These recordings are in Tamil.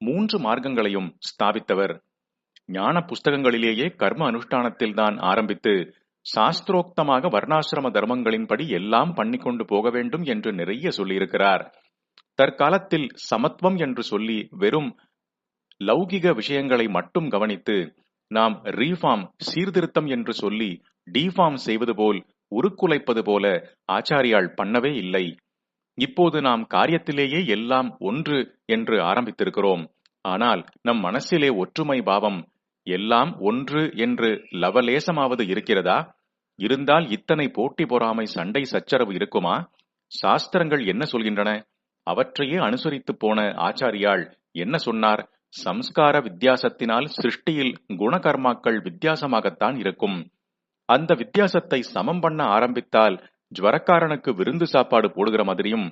மூன்று மார்க்கங்களையும் ஸ்தாபித்தவர். ஞான புஸ்தகங்களிலேயே கர்ம அனுஷ்டானத்தில்தான் ஆரம்பித்து சாஸ்திரோக்தமாக வர்ணாசிரம தர்மங்களின்படி எல்லாம் பண்ணிக்கொண்டு போக வேண்டும் என்று நிறைய சொல்லியிருக்கிறார். தற்காலத்தில் சமத்துவம் என்று சொல்லி வெறும் லௌகிக விஷயங்களை மட்டும் கவனித்து நாம் ரீஃபார்ம் சீர்திருத்தம் என்று சொல்லி டிஃபார்ம் செய்வது போல் உருக்குலைப்பது போல ஆச்சாரியால் பண்ணவே இல்லை. இப்போது நாம் காரியத்திலேயே எல்லாம் ஒன்று என்று ஆரம்பித்திருக்கிறோம். ஆனால் நம் மனசிலே ஒற்றுமை பாவம் எல்லாம் ஒன்று என்று லவலேசமாவது இருக்கிறதா? இருந்தால் இத்தனை போட்டி பொறாமை சண்டை சச்சரவு இருக்குமா? சாஸ்திரங்கள் என்ன சொல்கின்றன? அவற்றையே அனுசரித்து போன ஆச்சாரியாள் என்ன சொன்னார்? சம்ஸ்கார வித்தியாசத்தினால் சிருஷ்டியில் குணகர்மாக்கள் வித்தியாசமாகத்தான் இருக்கும். அந்த வித்தியாசத்தை சமம் பண்ண ஆரம்பித்தால் ஜுவரக்காரனுக்கு விருந்து சாப்பாடு போடுகிற மாதிரியும்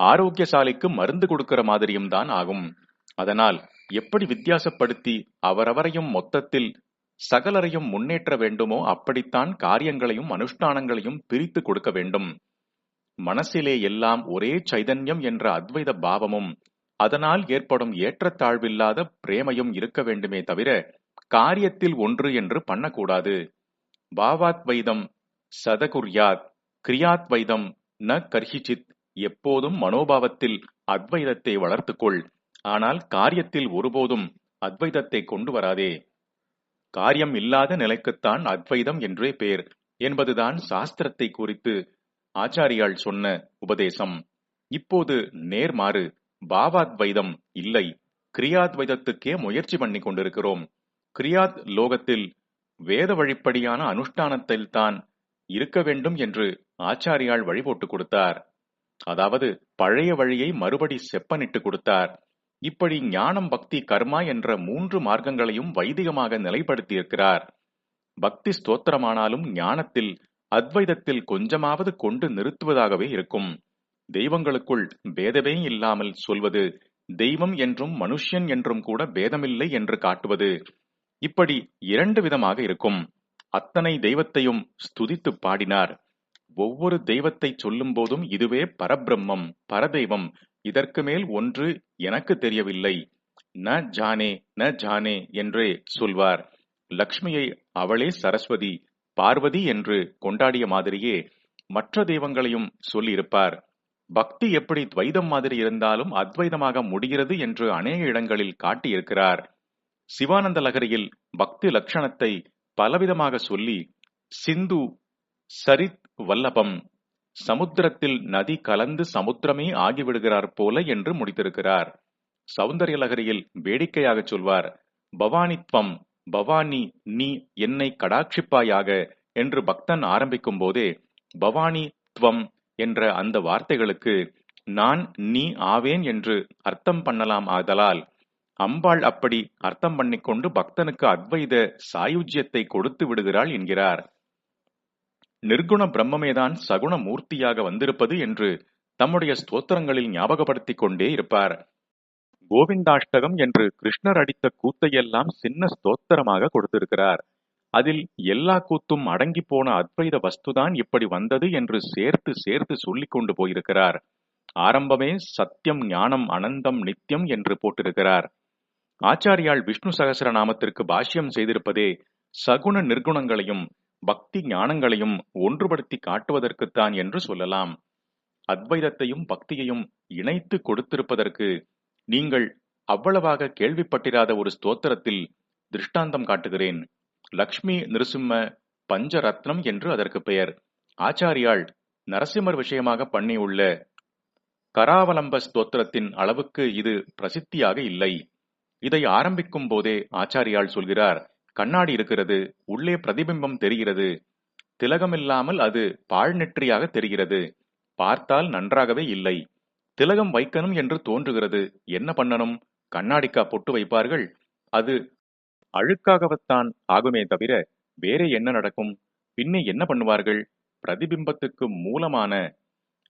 ஆரோக்கியசாலிக்கு மருந்து கொடுக்கிற மாதிரியும் தான் ஆகும். அதனால் எப்படி வித்தியாசப்படுத்தி அவரவரையும் மொத்தத்தில் சகலரையும் முன்னேற்ற வேண்டுமோ அப்படித்தான் காரியங்களையும் அனுஷ்டானங்களையும் பிரித்து கொடுக்க வேண்டும். மனசிலே எல்லாம் ஒரே சைதன்யம் என்ற அத்வைத பாவமும் அதனால் ஏற்படும் ஏற்றத்தாழ்வில்லாத பிரேமையும் இருக்க வேண்டுமே தவிர காரியத்தில் ஒன்று என்று பண்ணக்கூடாது. பாவாத்வைதம் சதகுர்யாத் கிரியாத்வைதம் ந கர்ஹிச்சித். எப்போதும் மனோபாவத்தில் அத்வைதத்தை வளர்த்துக்கொள். ஆனால் காரியத்தில் ஒருபோதும் அத்வைதத்தை கொண்டு வராதே. காரியம் இல்லாத நிலைக்குத்தான் அத்வைதம் என்றே பேர் என்பதுதான் சாஸ்திரத்தை குறித்து ஆச்சாரியால் சொன்ன உபதேசம். இப்போது நேர்மாறு பாவாத்வைதம் இல்லை. கிரியாத்வைதத்துக்கே முயற்சி பண்ணி கொண்டிருக்கிறோம் கிரியாத் லோகத்தில் வேத வழிப்படியான அனுஷ்டானத்தில் தான் இருக்க வேண்டும் என்று ஆச்சாரியால் வழி போட்டு கொடுத்தார். அதாவது பழைய வழியை மறுபடி செப்பனிட்டு கொடுத்தார். இப்படி ஞானம் பக்தி கர்மா என்ற மூன்று மார்க்கங்களையும் வைதிகமாக நிலைப்படுத்தியிருக்கிறார். பக்தி ஸ்தோத்திரமானாலும் ஞானத்தில் அத்வைதத்தில் கொஞ்சமாவது கொண்டு நிறுத்துவதாகவே இருக்கும். தெய்வங்களுக்குள் பேதமே இல்லாமல் சொல்வது தெய்வம் என்றும் மனுஷன் என்றும் கூட பேதமில்லை என்று காட்டுவது இப்படி இரண்டு விதமாக இருக்கும். அத்தனை தெய்வத்தையும் ஸ்துதித்து பாடினார். ஒவ்வொரு தெய்வத்தை சொல்லும் போதும் இதுவே பரபிரம்மம் பரதெய்வம் இதற்கு மேல் ஒன்று எனக்கு தெரியவில்லை. ந ஜானே ந ஜானே என்றே சொல்வார். லக்ஷ்மியை அவளே சரஸ்வதி பார்வதி என்று கொண்டாடிய மாதிரியே மற்ற தெய்வங்களையும் சொல்லியிருப்பார். பக்தி எப்படி துவைதம் மாதிரி இருந்தாலும் அத்வைதமாக முடிகிறது என்று அநேக இடங்களில் காட்டியிருக்கிறார். சிவானந்த லகரியில் பக்தி லட்சணத்தை பலவிதமாக சொல்லி சிந்து சரித் வல்லபம் சமுத்திரத்தில் நதி கலந்து சமுத்திரமே ஆகிவிடுகிறார் போல என்று முடித்திருக்கிறார். சௌந்தர்யலகரியில் வேடிக்கையாக சொல்வார் பவானித்வம் பவானி நீ என்னை கடாட்சிப்பாயாக என்று பக்தன் ஆரம்பிக்கும் போதே பவானி துவம் என்ற அந்த வார்த்தைகளுக்கு நான் நீ ஆவேன் என்று அர்த்தம் பண்ணலாம் ஆதலால் அம்பாள் அப்படி அர்த்தம் பண்ணிக்கொண்டு பக்தனுக்கு அத்வைத சாயுஜ்யத்தை கொடுத்து விடுகிறாள் என்கிறார். நிர்குண பிரம்மமேதான் சகுண மூர்த்தியாக வந்திருப்பது என்று தம்முடைய ஸ்தோத்திரங்களில் ஞாபகப்படுத்திக் கொண்டே இருப்பார். கோவிந்தாஷ்டகம் என்று கிருஷ்ணர் அடித்த கூத்தையெல்லாம் சின்ன ஸ்தோத்திரமாக கொடுத்திருக்கிறார். அதில் எல்லா கூத்தும் அடங்கி போன அத்வைத வஸ்துதான் இப்படி வந்தது என்று சேர்த்து சேர்த்து சொல்லிக் கொண்டு போயிருக்கிறார். ஆரம்பமே சத்தியம் ஞானம் அனந்தம் நித்தியம் என்று போட்டிருக்கிறார். ஆச்சாரியால் விஷ்ணு சகசரநாமத்திற்கு பாஷ்யம் செய்திருப்பதே சகுண நிர்குணங்களையும் பக்தி ஞானங்களையும் ஒன்றுபடுத்தி காட்டுவதற்குத்தான் என்று சொல்லலாம். அத்வைதத்தையும் பக்தியையும் இணைத்து கொடுத்திருப்பதற்கு நீங்கள் அவ்வளவாக கேள்விப்பட்டிராத ஒரு ஸ்தோத்திரத்தில் திருஷ்டாந்தம் காட்டுகிறேன். லக்ஷ்மி நிருசிம்ம பஞ்சரத்னம் என்று அதற்கு பெயர். ஆச்சாரியால் நரசிம்மர் விஷயமாக பண்ணியுள்ள கராவலம்ப ஸ்தோத்திரத்தின் அளவுக்கு இது பிரசித்தியாக இல்லை. இதை ஆரம்பிக்கும் போதே ஆச்சாரியால் சொல்கிறார் கண்ணாடி இருக்கிறது உள்ளே பிரதிபிம்பம் தெரிகிறது. திலகமில்லாமல் அது பாழ்நெற்றியாக தெரிகிறது. பார்த்தால் நன்றாகவே இல்லை. திலகம் வைக்கணும் என்று தோன்றுகிறது. என்ன பண்ணணும்? கண்ணாடிக்கா பொட்டு வைப்பார்கள்? அது அழுக்காகவத்தான் ஆகுமே தவிர வேற என்ன நடக்கும்? பின்னே என்ன பண்ணுவார்கள்? பிரதிபிம்பத்துக்கு மூலமான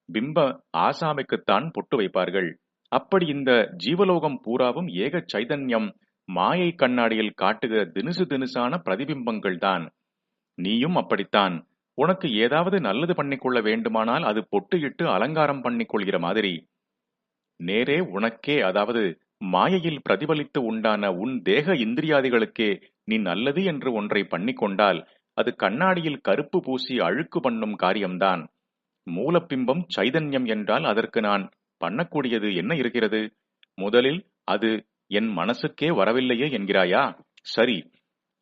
பிம்ப ஆசாமிக்குத்தான் பொட்டு வைப்பார்கள். அப்படி இந்த ஜீவலோகம் பூராவும் ஏக சைதன்யம் மாயை கண்ணாடியில் காட்டுகிற தினுசு தினுசான பிரதிபிம்பங்கள் தான். நீயும் அப்படித்தான். உனக்கு ஏதாவது நல்லது பண்ணிக்கொள்ள வேண்டுமானால் அது பொட்டு இட்டு அலங்காரம் பண்ணிக்கொள்கிற மாதிரி. நேரே உனக்கே அதாவது மாயையில் பிரதிபலித்து உண்டான உன் தேக இந்திரியாதிகளுக்கே நீ நல்லது என்று ஒன்றை பண்ணிக்கொண்டால் அது கண்ணாடியில் கருப்பு பூசி அழுக்கு பண்ணும் காரியம்தான். மூலப்பிம்பம் சைதன்யம் என்றால் அதற்கு நான் பண்ணக்கூடியது என்ன இருக்கிறது? முதலில் அது என் மனசுக்கே வரவில்லையே என்கிறாயா? சரி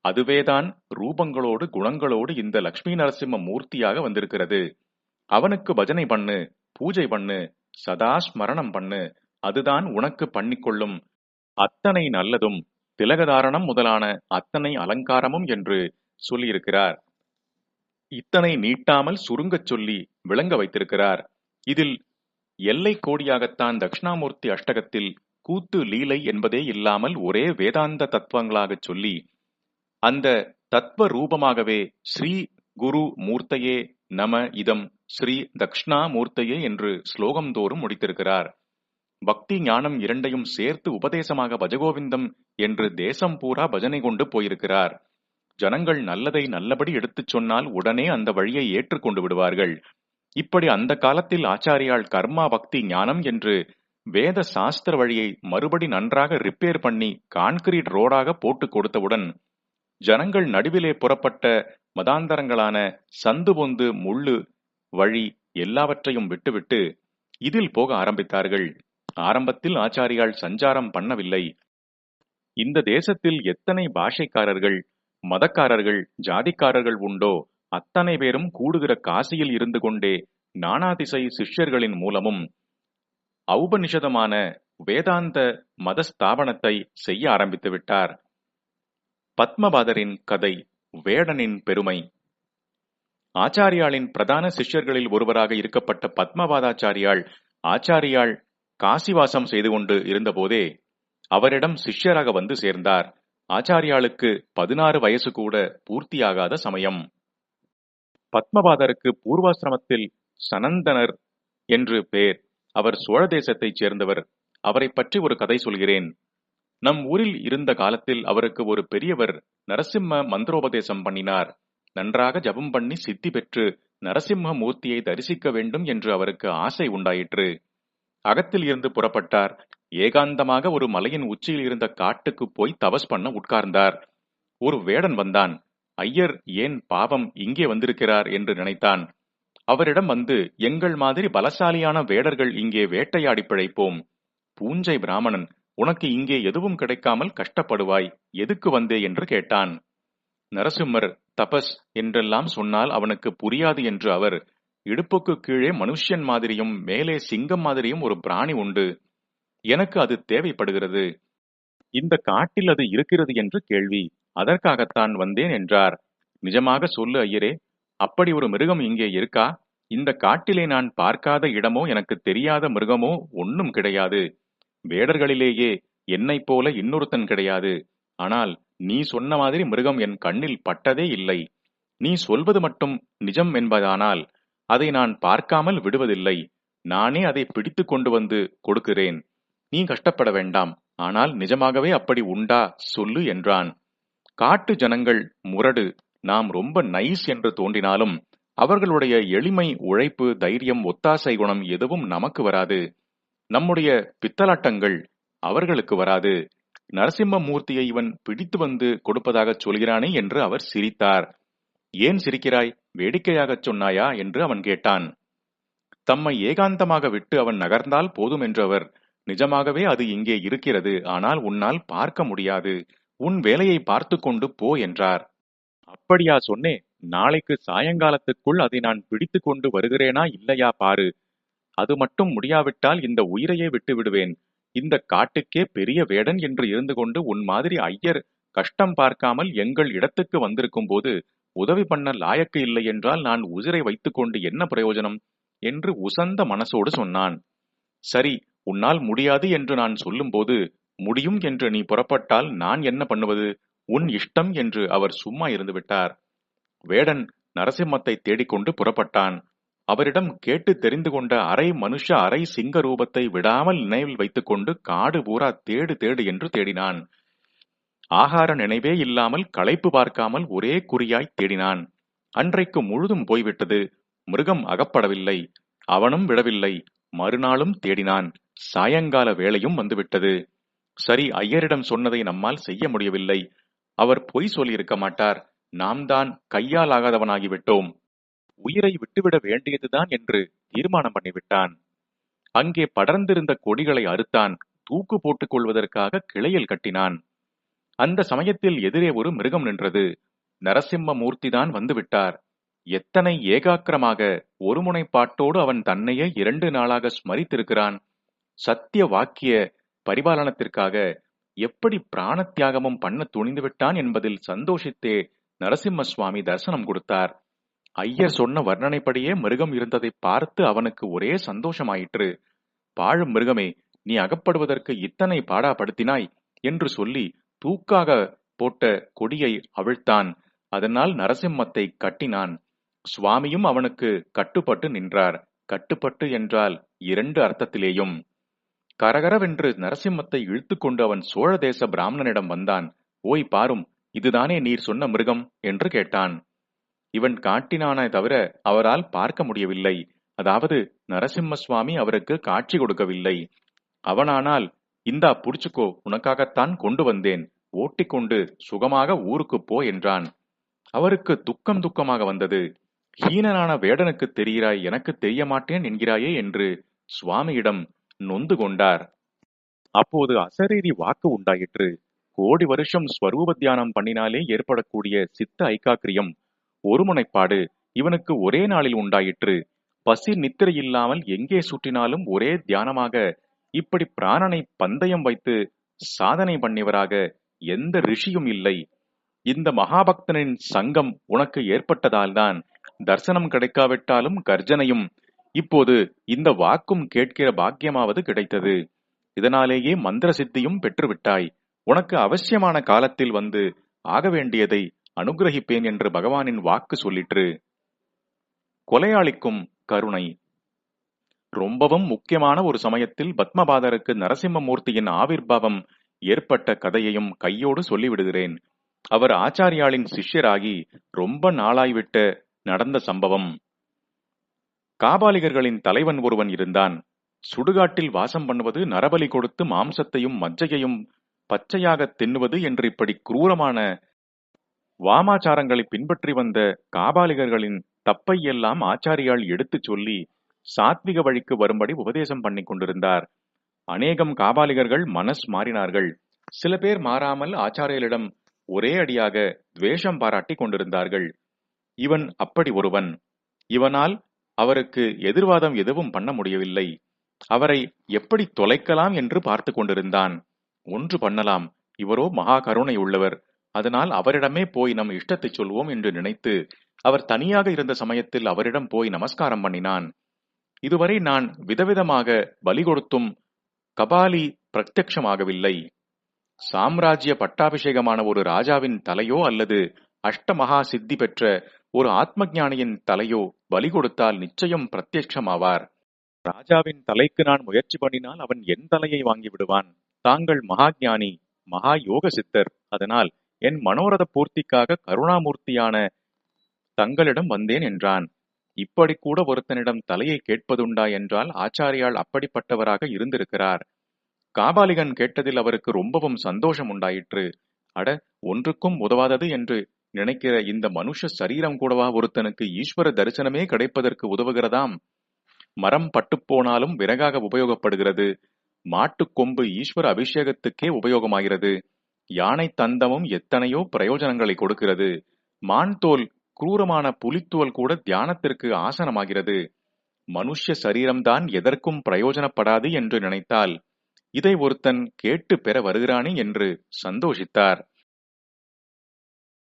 அதுவேதான் ரூபங்களோடு குணங்களோடு இந்த லக்ஷ்மி நரசிம்ம மூர்த்தியாக வந்திருக்கிறது. அவனுக்கு பஜனை பண்ணு பூஜை பண்ணு சதா ஸ்மரணம் பண்ணு அதுதான் உனக்கு பண்ணிக்கொள்ளும் அத்தனை நல்லதும் திலகதாரணம் முதலான அத்தனை அலங்காரமும் என்று சொல்லியிருக்கிறார். இத்தனை நீட்டாமல் சுருங்கச் சொல்லி விளங்க வைத்திருக்கிறார். இதில் எல்லை கோடியாகத்தான் தட்சிணாமூர்த்தி அஷ்டகத்தில் கூத்து லீலை என்பதே இல்லாமல் ஒரே வேதாந்த தத்துவங்களாகச் சொல்லி அந்த தத்துவ ரூபமாகவே ஸ்ரீ குரு மூர்த்தையே நம இதம் ஸ்ரீ தக்ஷணாமூர்த்தையே என்று ஸ்லோகம் தோறும் முடித்திருக்கிறார். பக்தி ஞானம் இரண்டையும் சேர்த்து உபதேசமாக பஜகோவிந்தம் என்று தேசம் பூரா பஜனை கொண்டு போயிருக்கிறார். ஜனங்கள் நல்லதை நல்லபடி எடுத்துச் சொன்னால் உடனே அந்த வழியை ஏற்றுக்கொண்டு விடுவார்கள். இப்படி அந்த காலத்தில் ஆச்சாரியால் கர்மா பக்தி ஞானம் என்று வேத சாஸ்திர வழியை மறுபடி நன்றாக ரிப்பேர் பண்ணி கான்கிரீட் ரோடாக போட்டு கொடுத்தவுடன் ஜனங்கள் நடுவிலே புறப்பட்ட மதாந்தரங்களான சந்து பொந்து முள்ளு வழி எல்லாவற்றையும் விட்டுவிட்டு இதில் போக ஆரம்பித்தார்கள். ஆரம்பத்தில் ஆச்சாரியால் சஞ்சாரம் பண்ணவில்லை. இந்த தேசத்தில் எத்தனை பாஷைக்காரர்கள் மதக்காரர்கள் ஜாதிக்காரர்கள் உண்டோ? அத்தனை பேரும் கூடுகிற காசியில் இருந்து கொண்டே நானாதிசை சிஷ்யர்களின் மூலமும் ஔபனிஷதமான வேதாந்த மத ஸ்தாபனத்தை செய்ய ஆரம்பித்து விட்டார். பத்மபாதரின் கதை வேடனின் பெருமை. ஆச்சாரியாளின் பிரதான சிஷ்யர்களில் ஒருவராக இருக்கப்பட்ட பத்மபாதாச்சாரியாள் ஆச்சாரியாள் காசிவாசம் செய்து கொண்டு இருந்தபோதே அவரிடம் சிஷ்யராக வந்து சேர்ந்தார். ஆச்சாரியாளுக்கு பதினாறு வயசு கூட பூர்த்தியாகாத சமயம். பத்மபாதருக்கு பூர்வாசிரமத்தில் சனந்தனர் என்று பெயர் அவர் சோழ தேசத்தைச் சேர்ந்தவர். அவரை பற்றி ஒரு கதை சொல்கிறேன். நம் ஊரில் இருந்த காலத்தில் அவருக்கு ஒரு பெரியவர் நரசிம்ம மந்திரோபதேசம் பண்ணினார். நன்றாக ஜபம் பண்ணி சித்தி பெற்று நரசிம்ம மூர்த்தியை தரிசிக்க வேண்டும் என்று அவருக்கு ஆசை உண்டாயிற்று. அகத்தில் இருந்து புறப்பட்டார். ஏகாந்தமாக ஒரு மலையின் உச்சியில் இருந்த காட்டுக்கு போய் தபஸ் பண்ண உட்கார்ந்தார். ஒரு வேடன் வந்தான். ஐயர் ஏன் பாவம் இங்கே வந்திருக்கிறார் என்று நினைத்தான். அவரிடம் வந்து எங்கள் மாதிரி பலசாலியான வேடர்கள் இங்கே வேட்டையாடி பிழைப்போம். பூஞ்சை பிராமணன் உனக்கு இங்கே எதுவும் கிடைக்காமல் கஷ்டப்படுவாய். எதுக்கு வந்தே? என்று கேட்டான். நரசிம்மர் தபஸ் என்றெல்லாம் சொன்னால் அவனுக்கு புரியாது என்று அவர் இடுப்புக்கு கீழே மனுஷன் மாதிரியும் மேலே சிங்கம் மாதிரியும் ஒரு பிராணி உண்டு. எனக்கு அது தேவைப்படுகிறது. இந்த காட்டில் அது இருக்கிறது என்று கேள்வி. அதற்காகத்தான் வந்தேன் என்றார். நிஜமாக சொல்லு ஐயரே அப்படி ஒரு மிருகம் இங்கே இருக்கா? இந்த காட்டிலே நான் பார்க்காத இடமோ எனக்கு தெரியாத மிருகமோ ஒன்னும் கிடையாது. வேடர்களிலேயே என்னைப் போல இன்னொருத்தன் கிடையாது. ஆனால் நீ சொன்ன மாதிரி மிருகம் என் கண்ணில் பட்டதே இல்லை. நீ சொல்வது மட்டும் நிஜம் என்பதானால் அதை நான் பார்க்காமல் விடுவதில்லை. நானே அதை பிடித்து கொண்டு வந்து கொடுக்கிறேன். நீ கஷ்டப்பட வேண்டாம். ஆனால் நிஜமாகவே அப்படி உண்டா? சொல்லு என்றான். காட்டு ஜனங்கள் முரடு நாம் ரொம்ப நைஸ் என்று தோன்றினாலும் அவர்களுடைய எளிமை உழைப்பு தைரியம் ஒத்தாசை குணம் எதுவும் நமக்கு வராது. நம்முடைய பித்தலாட்டங்கள் அவர்களுக்கு வராது. நரசிம்ம மூர்த்தியை இவன் பிடித்து வந்து கொடுப்பதாகச் சொல்கிறானே என்று அவர் சிரித்தார். ஏன் சிரிக்கிறாய்? வேடிக்கையாகச் சொன்னாயா? என்று அவன் கேட்டான். தம்மை ஏகாந்தமாக விட்டு அவன் நகர்ந்தால் போதும் என்றவர் நிஜமாகவே அது இங்கே இருக்கிறது ஆனால் உன்னால் பார்க்க முடியாது. உன் வேலையை பார்த்து கொண்டு போ என்றார். அப்படியா சொன்னேன் நாளைக்கு சாயங்காலத்துக்குள் அதை நான் பிடித்து கொண்டு வருகிறேனா இல்லையா பாரு. அது மட்டும் முடியாவிட்டால் இந்த உயிரையே விட்டு விடுவேன் இந்த காட்டுக்கே பெரிய வேடன் என்று இருந்து கொண்டு உன் மாதிரி ஐயர் கஷ்டம் பார்க்காமல் எங்கள் இடத்துக்கு வந்திருக்கும் போது உதவி பண்ண லாயக்கு இல்லை என்றால் நான் உசிரை வைத்துக்கொண்டு என்ன பிரயோஜனம்? என்று உசந்த மனசோடு சொன்னான். சரி உன்னால் முடியாது என்று நான் சொல்லும்போது முடியும் என்று நீ புறப்பட்டால் நான் என்ன பண்ணுவது? உன் இஷ்டம் என்று அவர் சும்மா இருந்து விட்டார் வேடன் நரசிம்மத்தை தேடிக்கொண்டு புறப்பட்டான். அவரிடம் கேட்டு தெரிந்து கொண்ட அரை மனுஷ அரை சிங்க ரூபத்தை விடாமல் நினைவில் வைத்துக்கொண்டு காடு பூரா தேடு தேடு என்று தேடினான். ஆகார நினைவே இல்லாமல் களைப்பு பார்க்காமல் ஒரே குறியாய் தேடினான். அன்றைக்கு முழுதும் போய்விட்டது. மிருகம் அகப்படவில்லை. அவனும் விடவில்லை. மறுநாளும் தேடினான். சாயங்கால வேளையும் வந்துவிட்டது. சரி ஐயரிடம் சொன்னதை நம்மால் செய்ய முடியவில்லை. அவர் பொய் சொல்லியிருக்க மாட்டார். நாம் தான் கையால் ஆகாதவனாகிவிட்டோம் உயிரை விட்டுவிட வேண்டியதுதான் என்று தீர்மானம் பண்ணிவிட்டான். அங்கே படர்ந்திருந்த கொடிகளை அறுத்தான். தூக்கு போட்டுக் கொள்வதற்காக கிளையில் கட்டினான். அந்த சமயத்தில் எதிரே ஒரு மிருகம் நின்றது. நரசிம்ம மூர்த்திதான் வந்துவிட்டார். எத்தனை ஏகாக்கிரமாக ஒருமுனைப்பாட்டோடு அவன் தன்னையே இரண்டு நாளாக ஸ்மரித்திருக்கிறான். சத்திய வாக்கிய பரிபாலனத்திற்காக எப்படி பிராண தியாகமும் பண்ண துணிந்து விட்டான் என்பதில் சந்தோஷித்தே நரசிம்ம சுவாமி தரிசனம் கொடுத்தார். ஐயர் சொன்ன வர்ணனைப்படியே மிருகம் இருந்ததை பார்த்து அவனுக்கு ஒரே சந்தோஷமாயிற்று. பாழும் மிருகமே நீ அகப்படுவதற்கு இத்தனை பாடாப்படுத்தினாய் என்று சொல்லி தூக்காக போட்ட கொடியை அவிழ்த்தான். அதனால் நரசிம்மத்தை கட்டினான். சுவாமியும் அவனுக்கு கட்டுப்பட்டு நின்றார். கட்டுப்பட்டு என்றால் இரண்டு அர்த்தத்திலேயும். கரகரவென்று நரசிம்மத்தை இழுத்துக்கொண்டு அவன் சோழ தேச பிராமணனிடம் வந்தான். ஓய் பாரும் இதுதானே நீர் சொன்ன மிருகம்? என்று கேட்டான். இவன் காட்டினானே தவிர அவரால் பார்க்க முடியவில்லை. அதாவது நரசிம்ம சுவாமி அவருக்கு காட்சி கொடுக்கவில்லை. அவனானால் இந்தா புடிச்சுக்கோ உனக்காகத்தான் கொண்டு வந்தேன். ஓட்டிக்கொண்டு சுகமாக ஊருக்கு போ என்றான். அவருக்கு துக்கம் துக்கமாக வந்தது. ஹீனனான வேடனுக்கு தெரிகிறாய் எனக்கு தெரிய மாட்டேன் என்கிறாயே என்று சுவாமியிடம் நொந்து கொண்டார் அப்போது அசரீரி வாக்கு உண்டாயிற்று. கோடி வருஷம் ஸ்வரூப தியானம் பண்ணினாலே ஏற்படக்கூடிய சித்த ஐக்காக்கிரியம் ஒருமுனைப்பாடு இவனுக்கு ஒரே நாளில் உண்டாயிற்று. பசி நித்திரை இல்லாமல் எங்கே சுற்றினாலும் ஒரே தியானமாக இப்படி பிராணனை பந்தயம் வைத்து சாதனை பண்ணியவராக எந்த ரிஷியும் இல்லை. இந்த மகாபக்தனின் சங்கம் உனக்கு ஏற்பட்டதால்தான் தர்சனம் கிடைக்காவிட்டாலும் கர்ஜனையும் இப்போது இந்த வாக்கும் கேட்கிற பாக்கியமாவது கிடைத்தது. இதனாலேயே மந்திர சித்தியும் பெற்றுவிட்டாய். உனக்கு அவசியமான காலத்தில் வந்து ஆக வேண்டியதை அனுகிரகிப்பேன் என்று பகவானின் வாக்கு சொல்லிற்று. கொலையாளிக்கும் கருணை. ரொம்பவும் முக்கியமான ஒரு சமயத்தில் பத்மபாதருக்கு நரசிம்மமூர்த்தியின் ஆவிர்வாவம் ஏற்பட்ட கதையையும் கையோடு சொல்லிவிடுகிறேன். அவர் ஆச்சாரியாளின் சிஷ்யராகி ரொம்ப நாளாய்விட்ட நடந்த சம்பவம். காபாலிகர்களின் தலைவன் ஒருவன் இருந்தான். சுடுகாட்டில் வாசம் பண்ணுவது நரபலி கொடுத்து மாம்சத்தையும் மജ്ജையையும் பச்சையாக தின்னுவது என்று இப்படி குரூரமான வாமாச்சாரங்களை பின்பற்றி வந்த காபாலிகர்களின் தப்பை எல்லாம் ஆச்சாரியால் எடுத்துச் சொல்லி சாத்விக வழிக்கு வரும்படி உபதேசம் பண்ணி கொண்டிருந்தார். அநேகம் காபாலிகர்கள் மனஸ் மாறினார்கள். சில பேர் மாறாமல் ஆச்சாரியலிடம் ஒரே அடியாக துவேஷம் பாராட்டி கொண்டிருந்தார்கள். இவன் அப்படி ஒருவன். இவனால் அவருக்கு எதிர்வாதம் எதுவும் பண்ண முடியவில்லை. அவரை எப்படி தொலைக்கலாம் என்று பார்த்து கொண்டிருந்தான். ஒன்று பண்ணலாம் இவரோ மகா கருணை உள்ளவர். அதனால் அவரிடமே போய் நம் இஷ்டத்தை சொல்வோம் என்று நினைத்து அவர் தனியாக இருந்த சமயத்தில் அவரிடம் போய் நமஸ்காரம் பண்ணினான். இதுவரை நான் விதவிதமாக பலி கொடுத்தும் கபாலி பிரத்யட்சமாகவில்லை சாம்ராஜ்ய பட்டாபிஷேகமான ஒரு ராஜாவின் தலையோ அல்லது அஷ்டமகா சித்தி பெற்ற ஒரு ஆத்ம ஞானியின் தலையோ பலி கொடுத்தால் நிச்சயம் பிரத்யட்சமாவார் ராஜாவின் தலைக்கு நான் முயற்சி பண்ணினால் அவன் என் தலையை வாங்கி விடுவான். தாங்கள் மகாஞானி மகா யோக சித்தர் அதனால் என் மனோரத பூர்த்திக்காக கருணாமூர்த்தியான தங்களிடம் வந்தேன் என்றான். இப்படி கூட ஒருத்தனிடம் தலையை கேட்பதுண்டா என்றால் ஆச்சாரியால் அப்படிப்பட்டவராக இருந்திருக்கிறார். காபாலிகன் கேட்டதில் அவருக்கு ரொம்பவும் சந்தோஷம் உண்டாயிற்று. அட ஒன்றுக்கும் உதவாதது என்று நினைக்கிற இந்த மனுஷ சரீரம் கூடவா ஒருத்தனுக்கு ஈஸ்வர தரிசனமே கிடைப்பதற்கு உதவுகிறதாம்? மரம் பட்டுப்போனாலும் விறகாக உபயோகப்படுகிறது. மாட்டுக்கொம்பு ஈஸ்வர அபிஷேகத்துக்கே உபயோகமாகிறது. யானை தந்தமும் எத்தனையோ பிரயோஜனங்களை கொடுக்கிறது. மான் தோல் குரூரமான புலித்தோல் கூட தியானத்திற்கு ஆசனமாகிறது. மனுஷ சரீரம்தான் எதற்கும் பிரயோஜனப்படாது என்று நினைத்தால் இதை ஒருத்தன் கேட்டு பெற வருகிறானே என்று சந்தோஷித்தார்.